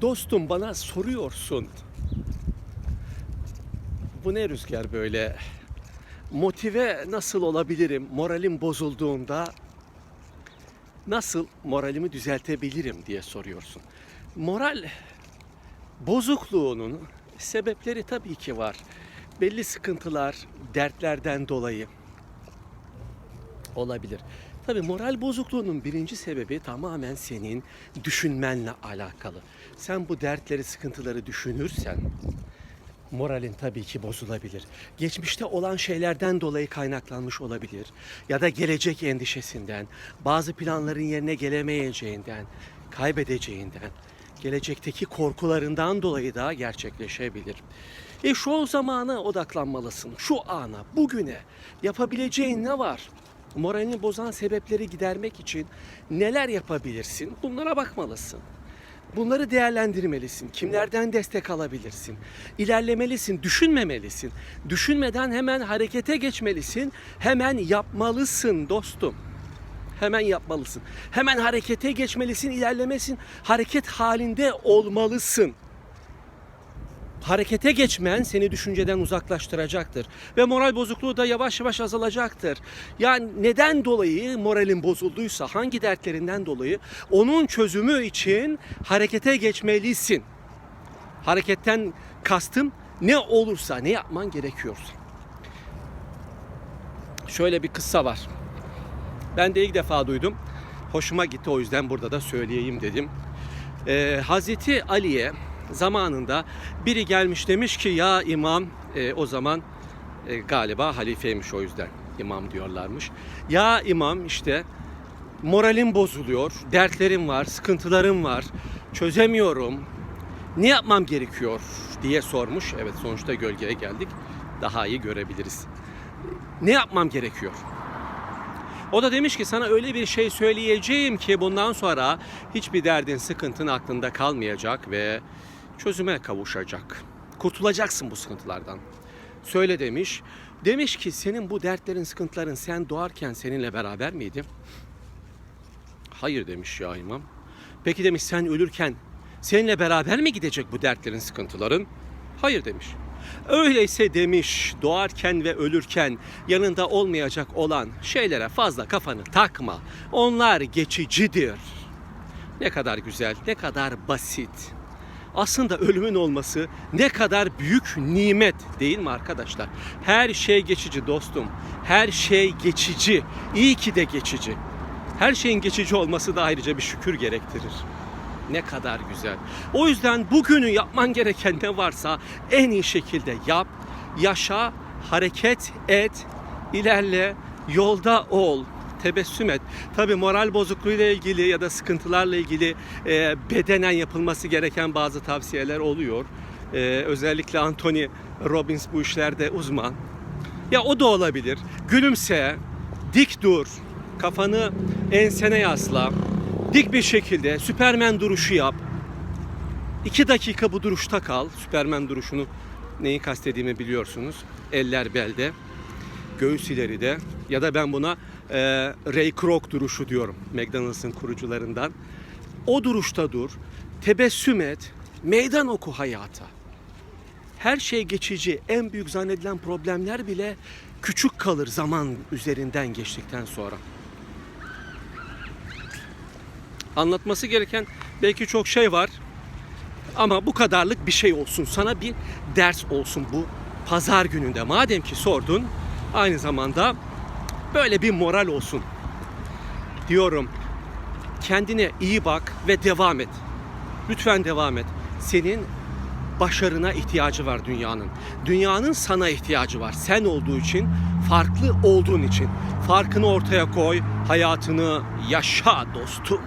Dostum bana soruyorsun. Bu ne rüzgar böyle? Motive nasıl olabilirim? Moralim bozulduğunda nasıl moralimi düzeltebilirim diye soruyorsun. Moral bozukluğunun sebepleri tabii ki var. Belli sıkıntılar, dertlerden dolayı olabilir. Tabii moral bozukluğunun birinci sebebi tamamen senin düşünmenle alakalı. Sen bu dertleri, sıkıntıları düşünürsen moralin tabii ki bozulabilir. Geçmişte olan şeylerden dolayı kaynaklanmış olabilir. Ya da gelecek endişesinden, bazı planların yerine gelemeyeceğinden, kaybedeceğinden, gelecekteki korkularından dolayı da gerçekleşebilir. E şu zamana odaklanmalısın. Şu ana, bugüne yapabileceğin ne var? Moralini bozan sebepleri gidermek için neler yapabilirsin? Bunlara bakmalısın. Bunları değerlendirmelisin. Kimlerden destek alabilirsin? İlerlemelisin, düşünmemelisin. Düşünmeden hemen harekete geçmelisin. Hemen yapmalısın dostum. Hemen yapmalısın. Hemen harekete geçmelisin, ilerlemesin. Hareket halinde olmalısın. Harekete geçmen seni düşünceden uzaklaştıracaktır. Ve moral bozukluğu da yavaş yavaş azalacaktır. Yani neden dolayı moralin bozulduysa, hangi dertlerinden dolayı onun çözümü için harekete geçmelisin. Hareketten kastım ne olursa, ne yapman gerekiyorsa. Şöyle bir kıssa var. Ben de ilk defa duydum. Hoşuma gitti o yüzden burada da söyleyeyim dedim. Ee, Hazreti Ali'ye zamanında biri gelmiş demiş ki ya imam e, o zaman e, galiba halifeymiş o yüzden imam diyorlarmış. Ya imam işte moralim bozuluyor, dertlerim var, sıkıntılarım var, çözemiyorum. Ne yapmam gerekiyor diye sormuş. Evet sonuçta gölgeye geldik. Daha iyi görebiliriz. Ne yapmam gerekiyor? O da demiş ki sana öyle bir şey söyleyeceğim ki bundan sonra hiçbir derdin, sıkıntın aklında kalmayacak ve çözüme kavuşacak. Kurtulacaksın bu sıkıntılardan. Söyle demiş. Demiş ki senin bu dertlerin, sıkıntıların sen doğarken seninle beraber miydi? Hayır demiş ya imam. Peki demiş sen ölürken seninle beraber mi gidecek bu dertlerin, sıkıntıların? Hayır demiş. Öyleyse demiş doğarken ve ölürken yanında olmayacak olan şeylere fazla kafanı takma. Onlar geçicidir. Ne kadar güzel, ne kadar basit. Aslında ölümün olması ne kadar büyük nimet değil mi arkadaşlar? Her şey geçici dostum. Her şey geçici. İyi ki de geçici. Her şeyin geçici olması da ayrıca bir şükür gerektirir. Ne kadar güzel. O yüzden bugünü yapman gereken ne varsa en iyi şekilde yap, yaşa, hareket et, ilerle, yolda ol, tebessüm et. Tabi moral bozukluğuyla ilgili ya da sıkıntılarla ilgili e, bedenen yapılması gereken bazı tavsiyeler oluyor. E, özellikle Anthony Robbins bu işlerde uzman. Ya o da olabilir. Gülümse, dik dur, kafanı ensene yasla, dik bir şekilde Süpermen duruşu yap. İki dakika bu duruşta kal. Süpermen duruşunu neyi kastediğimi biliyorsunuz. Eller belde, göğüs ileride ya da ben buna e, Ray Kroc duruşu diyorum. McDonald's'ın kurucularından. O duruşta dur, tebessüm et, meydan oku hayata. Her şey geçici, en büyük zannedilen problemler bile küçük kalır zaman üzerinden geçtikten sonra. Anlatması gereken belki çok şey var. Ama bu kadarlık bir şey olsun. Sana bir ders olsun bu pazar gününde. Madem ki sordun aynı zamanda böyle bir moral olsun. Diyorum kendine iyi bak ve devam et. Lütfen devam et. Senin başarına ihtiyacı var dünyanın. Dünyanın sana ihtiyacı var. Sen olduğu için, farklı olduğun için. Farkını ortaya koy, hayatını yaşa dostum.